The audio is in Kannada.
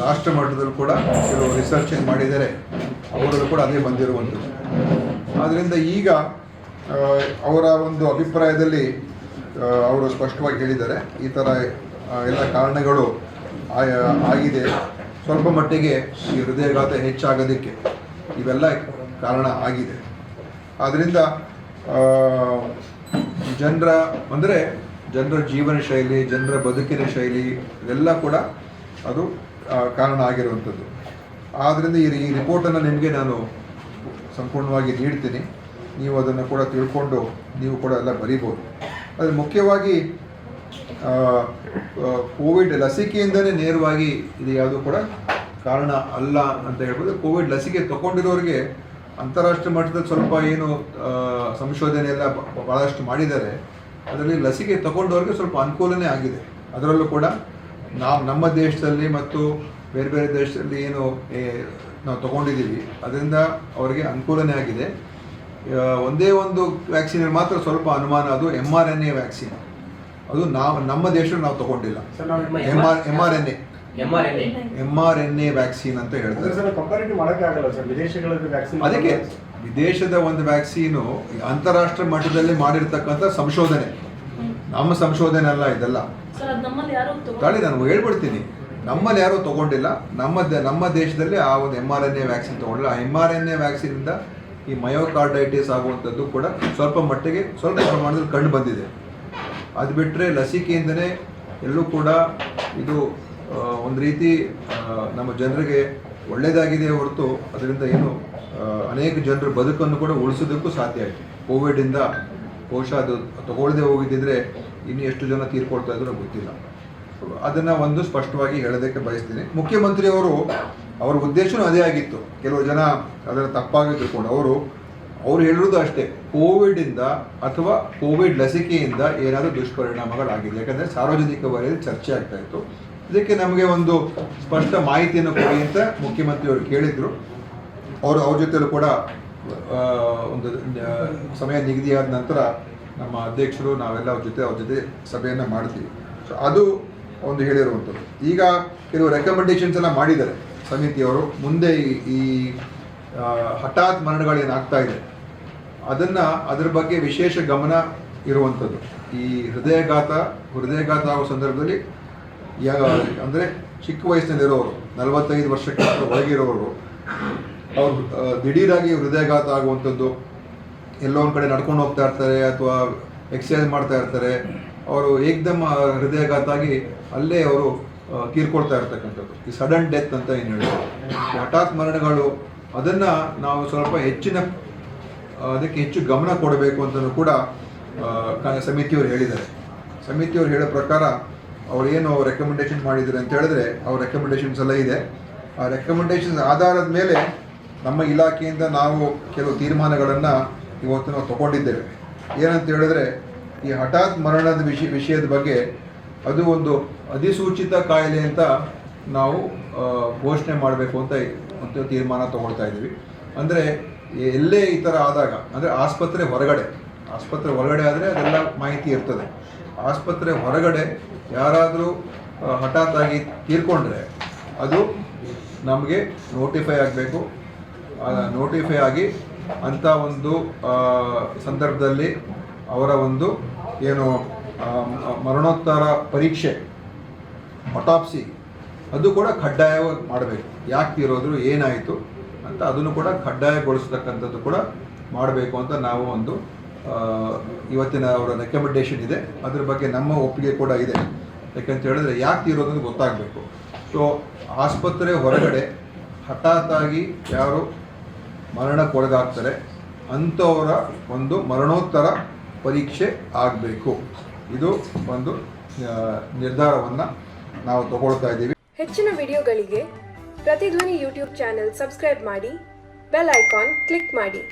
ರಾಷ್ಟ್ರ ಮಟ್ಟದಲ್ಲೂ ಕೂಡ ಕೆಲವು ರಿಸರ್ಚ್ ಮಾಡಿದ್ದಾರೆ, ಅವರಲ್ಲೂ ಕೂಡ ಅದೇ ಬಂದಿರುವಂಥದ್ದು. ಆದ್ದರಿಂದ ಈಗ ಅವರ ಒಂದು ಅಭಿಪ್ರಾಯದಲ್ಲಿ ಅವರು ಸ್ಪಷ್ಟವಾಗಿ ಹೇಳಿದ್ದಾರೆ, ಈ ಥರ ಎಲ್ಲ ಕಾರಣಗಳು ಆಗಿದೆ. ಸ್ವಲ್ಪ ಮಟ್ಟಿಗೆ ಈ ಹೃದಯಘಾತ ಹೆಚ್ಚಾಗೋದಕ್ಕೆ ಇವೆಲ್ಲ ಕಾರಣ ಆಗಿದೆ. ಆದ್ದರಿಂದ ಜನರ, ಅಂದರೆ ಜನರ ಜೀವನ ಶೈಲಿ, ಜನರ ಬದುಕಿನ ಶೈಲಿ ಇದೆಲ್ಲ ಕೂಡ ಅದು ಕಾರಣ ಆಗಿರುವಂಥದ್ದು. ಆದ್ದರಿಂದ ಈ ಈ ರಿಪೋರ್ಟನ್ನು ನಿಮಗೆ ನಾನು ಸಂಪೂರ್ಣವಾಗಿ ನೀಡ್ತೀನಿ. ನೀವು ಅದನ್ನು ಕೂಡ ತಿಳ್ಕೊಂಡು ನೀವು ಕೂಡ ಎಲ್ಲ ಬರೀಬೋದು. ಅದು ಮುಖ್ಯವಾಗಿ ಕೋವಿಡ್ ಲಸಿಕೆಯಿಂದಲೇ ನೇರವಾಗಿ ಇದು ಯಾವುದು ಕೂಡ ಕಾರಣ ಅಲ್ಲ ಅಂತ ಹೇಳ್ಬೋದು. ಕೋವಿಡ್ ಲಸಿಕೆ ತಗೊಂಡಿರೋರಿಗೆ ಅಂತಾರಾಷ್ಟ್ರೀಯ ಮಟ್ಟದಲ್ಲಿ ಸ್ವಲ್ಪ ಏನು ಸಂಶೋಧನೆ ಎಲ್ಲ ಭಾಳಷ್ಟು ಮಾಡಿದ್ದಾರೆ. ಅದರಲ್ಲಿ ಲಸಿಕೆ ತಗೊಂಡವ್ರಿಗೆ ಸ್ವಲ್ಪ ಅನುಕೂಲನೇ ಆಗಿದೆ. ಅದರಲ್ಲೂ ಕೂಡ ನಾವು ನಮ್ಮ ದೇಶದಲ್ಲಿ ಮತ್ತು ಬೇರೆ ಬೇರೆ ದೇಶದಲ್ಲಿ ಏನು ನಾವು ತಗೊಂಡಿದ್ದೀವಿ. ಅದರಿಂದ ಅವರಿಗೆ ಅನುಕೂಲನೇ ಆಗಿದೆ. ಒಂದೇ ಒಂದು ವ್ಯಾಕ್ಸಿನ್ ಮಾತ್ರ ಸ್ವಲ್ಪ ಅನುಮಾನ ಅದು M R N A vaccine ಅದು ನಾವು ನಮ್ಮ ದೇಶದಲ್ಲಿ ನಾವು ತಗೊಂಡಿಲ್ಲ. M R M R N A M R N A vaccine ಅಂತ ಹೇಳ್ತಾರೆ. ಅದಕ್ಕೆ ವಿದೇಶದ ಒಂದು ವ್ಯಾಕ್ಸಿನು ಅಂತಾರಾಷ್ಟ್ರೀಯ ಮಟ್ಟದಲ್ಲಿ ಮಾಡಿರ್ತಕ್ಕಂಥ ಸಂಶೋಧನೆ. ನಮ್ಮ ಸಂಶೋಧನೆ ಅಲ್ಲ ಇದೆಲ್ಲ ತಾಳಿ ನಾನು ಹೇಳ್ಬಿಡ್ತೀನಿ. ನಮ್ಮಲ್ಲಿ ಯಾರೂ ತಗೊಂಡಿಲ್ಲ. ನಮ್ಮ ದ- ನಮ್ಮ ದೇಶದಲ್ಲಿ ಆ ಒಂದು M R N A vaccine ತಗೊಂಡಿಲ್ಲ. ಆ ಎಂ ಆರ್ ಎನ್ ಎ ವ್ಯಾಕ್ಸಿನಿಂದ ಈ ಮಯೋಕಾರ್ಡೈಟಿಸ್ ಆಗುವಂಥದ್ದು ಕೂಡ ಸ್ವಲ್ಪ ಮಟ್ಟಿಗೆ ಸ್ವಲ್ಪ ಪ್ರಮಾಣದಲ್ಲಿ ಕಂಡು ಬಂದಿದೆ. ಅದು ಬಿಟ್ಟರೆ ಲಸಿಕೆಯಿಂದನೇ ಎಲ್ಲೂ ಕೂಡ ಇದು ಒಂದು ರೀತಿ ನಮ್ಮ ಜನರಿಗೆ ಒಳ್ಳೆಯದಾಗಿದೆ ಹೊರತು ಅದರಿಂದ ಏನು ಅನೇಕ ಜನರ ಬದುಕನ್ನು ಕೂಡ ಉಳಿಸೋದಕ್ಕೂ ಸಾಧ್ಯ ಆಯಿತು. ಕೋವಿಡಿಂದ ಬಹುಶಃ ಅದು ತಗೊಳ್ಳದೆ ಹೋಗಿದ್ದಿದ್ರೆ ಇನ್ನು ಎಷ್ಟು ಜನ ತೀರ್ಕೊಳ್ತಾ ಇದ್ರು ಗೊತ್ತಿಲ್ಲ. ಅದನ್ನು ಒಂದು ಸ್ಪಷ್ಟವಾಗಿ ಹೇಳೋದಕ್ಕೆ ಬಯಸ್ತೀನಿ. ಮುಖ್ಯಮಂತ್ರಿಯವರು ಅವರ ಉದ್ದೇಶನೂ ಅದೇ ಆಗಿತ್ತು. ಕೆಲವು ಜನ ಅದನ್ನು ತಪ್ಪಾಗಿ ತಿಳ್ಕೊಂಡು ಅವರು, ಅವ್ರು ಹೇಳಿರೋದು ಅಷ್ಟೇ ಕೋವಿಡಿಂದ ಅಥವಾ ಕೋವಿಡ್ ಲಸಿಕೆಯಿಂದ ಏನಾದರೂ ದುಷ್ಪರಿಣಾಮಗಳಾಗಿದೆ. ಯಾಕಂದರೆ ಸಾರ್ವಜನಿಕ ವಲಯದಲ್ಲಿ ಚರ್ಚೆ ಆಗ್ತಾ ಇತ್ತು. ಇದಕ್ಕೆ ನಮಗೆ ಒಂದು ಸ್ಪಷ್ಟ ಮಾಹಿತಿಯನ್ನು ಕೊಡಿ ಅಂತ ಮುಖ್ಯಮಂತ್ರಿಯವರು ಕೇಳಿದರು. ಅವರು ಅವ್ರ ಜೊತೆಲೂ ಕೂಡ ಒಂದು ಸಮಯ ನಿಗದಿಯಾದ ನಂತರ ನಮ್ಮ ಅಧ್ಯಕ್ಷರು ನಾವೆಲ್ಲ ಅವ್ರ ಜೊತೆ ಅವ್ರ ಜೊತೆ ಸಭೆಯನ್ನು ಮಾಡ್ತೀವಿ. ಸೊ ಅದು ಒಂದು ಹೇಳಿರುವಂಥದ್ದು. ಈಗ ಕೆಲವು ರೆಕಮೆಂಡೇಷನ್ಸ್ ಎಲ್ಲ ಮಾಡಿದ್ದಾರೆ ಸಮಿತಿಯವರು. ಮುಂದೆ ಈ- ಹಠಾತ್ ಮರಣಗಳು ಏನಾಗ್ತಾ ಇದೆ, ಅದನ್ನು ಅದ್ರ ಬಗ್ಗೆ ವಿಶೇಷ ಗಮನ ಇರುವಂಥದ್ದು. ಈ ಹೃದಯಘಾತ ಹೃದಯಘಾತ ಆಗೋ ಸಂದರ್ಭದಲ್ಲಿ ಅಂದರೆ ಚಿಕ್ಕ ವಯಸ್ಸಿನಲ್ಲಿರೋರು, ನಲವತ್ತೈದು ವರ್ಷಕ್ಕೆ ಒಳಗಿರೋರು, ಅವ್ರು ದಿಢೀರಾಗಿ ಹೃದಯಘಾತ ಆಗುವಂಥದ್ದು ಎಲ್ಲೋ ಒಂದು ಕಡೆ ನಡ್ಕೊಂಡು ಹೋಗ್ತಾ ಇರ್ತಾರೆ ಅಥವಾ ಎಕ್ಸಸೈಸ್ ಮಾಡ್ತಾ ಇರ್ತಾರೆ, ಅವರು ಏಕ್ದಮ್ ಹೃದಯಾಘಾತ ಆಗಿ ಅಲ್ಲೇ ಅವರು ತೀರ್ಕೊಳ್ತಾ ಇರ್ತಕ್ಕಂಥದ್ದು. ಈ ಸಡನ್ ಡೆತ್ ಅಂತ ಏನು ಹೇಳ್ತಾರೆ ಈ ಹಠಾತ್ ಮರಣಗಳು, ಅದನ್ನು ನಾವು ಸ್ವಲ್ಪ ಹೆಚ್ಚಿನ ಅದಕ್ಕೆ ಹೆಚ್ಚು ಗಮನ ಕೊಡಬೇಕು ಅಂತಲೂ ಕೂಡ ಸಮಿತಿಯವರು ಹೇಳಿದ್ದಾರೆ. ಸಮಿತಿಯವರು ಹೇಳೋ ಪ್ರಕಾರ, ಅವ್ರು ಏನು ರೆಕಮೆಂಡೇಶನ್ ಮಾಡಿದ್ದಾರೆ ಅಂತ ಹೇಳಿದ್ರೆ, ಅವ್ರ ರೆಕಮೆಂಡೇಶನ್ಸ್ ಎಲ್ಲ ಇದೆ. ಆ ರೆಕಮೆಂಡೇಶನ್ಸ್ ಆಧಾರದ ಮೇಲೆ ನಮ್ಮ ಇಲಾಖೆಯಿಂದ ನಾವು ಕೆಲವು ತೀರ್ಮಾನಗಳನ್ನು ಇವತ್ತು ನಾವು ತಗೊಂಡಿದ್ದೇವೆ. ಏನಂತ ಹೇಳಿದ್ರೆ, ಈ ಹಠಾತ್ ಮರಣದ ವಿಷಯ ವಿಷಯದ ಬಗ್ಗೆ ಅದು ಒಂದು ಅಧಿಸೂಚಿತ ಕಾಯಿಲೆ ಅಂತ ನಾವು ಘೋಷಣೆ ಮಾಡಬೇಕು ಅಂತ ಒಂದು ತೀರ್ಮಾನ ತಗೊಳ್ತಾ ಇದ್ದೀವಿ. ಅಂದರೆ, ಎಲ್ಲೇ ಈ ಥರ ಆದಾಗ, ಅಂದರೆ ಆಸ್ಪತ್ರೆ ಹೊರಗಡೆ ಆಸ್ಪತ್ರೆ ಹೊರಗಡೆ ಆದರೆ ಅದೆಲ್ಲ ಮಾಹಿತಿ ಇರ್ತದೆ. ಆಸ್ಪತ್ರೆ ಹೊರಗಡೆ ಯಾರಾದರೂ ಹಠಾತ್ ಆಗಿ ತೀರ್ಕೊಂಡ್ರೆ ಅದು ನಮಗೆ ನೋಟಿಫೈ ಆಗಬೇಕು. ನೋಟಿಫೈ ಆಗಿ ಅಂಥ ಒಂದು ಸಂದರ್ಭದಲ್ಲಿ ಅವರ ಒಂದು ಏನು ಮರಣೋತ್ತರ ಪರೀಕ್ಷೆ ಅಟಾಪ್ಸಿ ಅದು ಕೂಡ ಕಡ್ಡಾಯವಾಗಿ ಮಾಡಬೇಕು. ಯಾಕೆ ತೀರೋದ್ರು ಏನಾಯಿತು ಅಂತ ಅದನ್ನು ಕೂಡ ಕಡ್ಡಾಯಗೊಳಿಸ್ತಕ್ಕಂಥದ್ದು ಕೂಡ ಮಾಡಬೇಕು ಅಂತ ನಾವು ಒಂದು ಇವತ್ತಿನ ಅವರ ರೆಕಮೆಂಡೇಶನ್ ಇದೆ. ಅದ್ರ ಬಗ್ಗೆ ನಮ್ಮ ಒಪ್ಪಿಗೆ ಕೂಡ ಇದೆ. ಯಾಕಂತ ಹೇಳಿದ್ರೆ ಯಾಕೆ ತೀರೋದು ಅಂತ ಗೊತ್ತಾಗಬೇಕು. ಸೊ ಆಸ್ಪತ್ರೆ ಹೊರಗಡೆ ಹಠಾತ್ತಾಗಿ ಯಾರು ಮರಣಕ್ಕೊಳಗಾಗ್ತಾರೆ. ಅಂಥವರ ಒಂದು ಮರಣೋತ್ತರ ಪರೀಕ್ಷೆ ಆಗಬೇಕು. ಇದು ಒಂದು ನಿರ್ಧಾರವನ್ನು ನಾವು ತಗೊಳ್ತಾ ಇದ್ದೀವಿ. ಹೆಚ್ಚಿನ ವಿಡಿಯೋಗಳಿಗೆ ಪ್ರತಿಧ್ವನಿ ಯೂಟ್ಯೂಬ್ ಚಾನೆಲ್ ಸಬ್ಸ್ಕ್ರೈಬ್ ಮಾಡಿ, ಬೆಲ್ ಐಕಾನ್ ಕ್ಲಿಕ್ ಮಾಡಿ.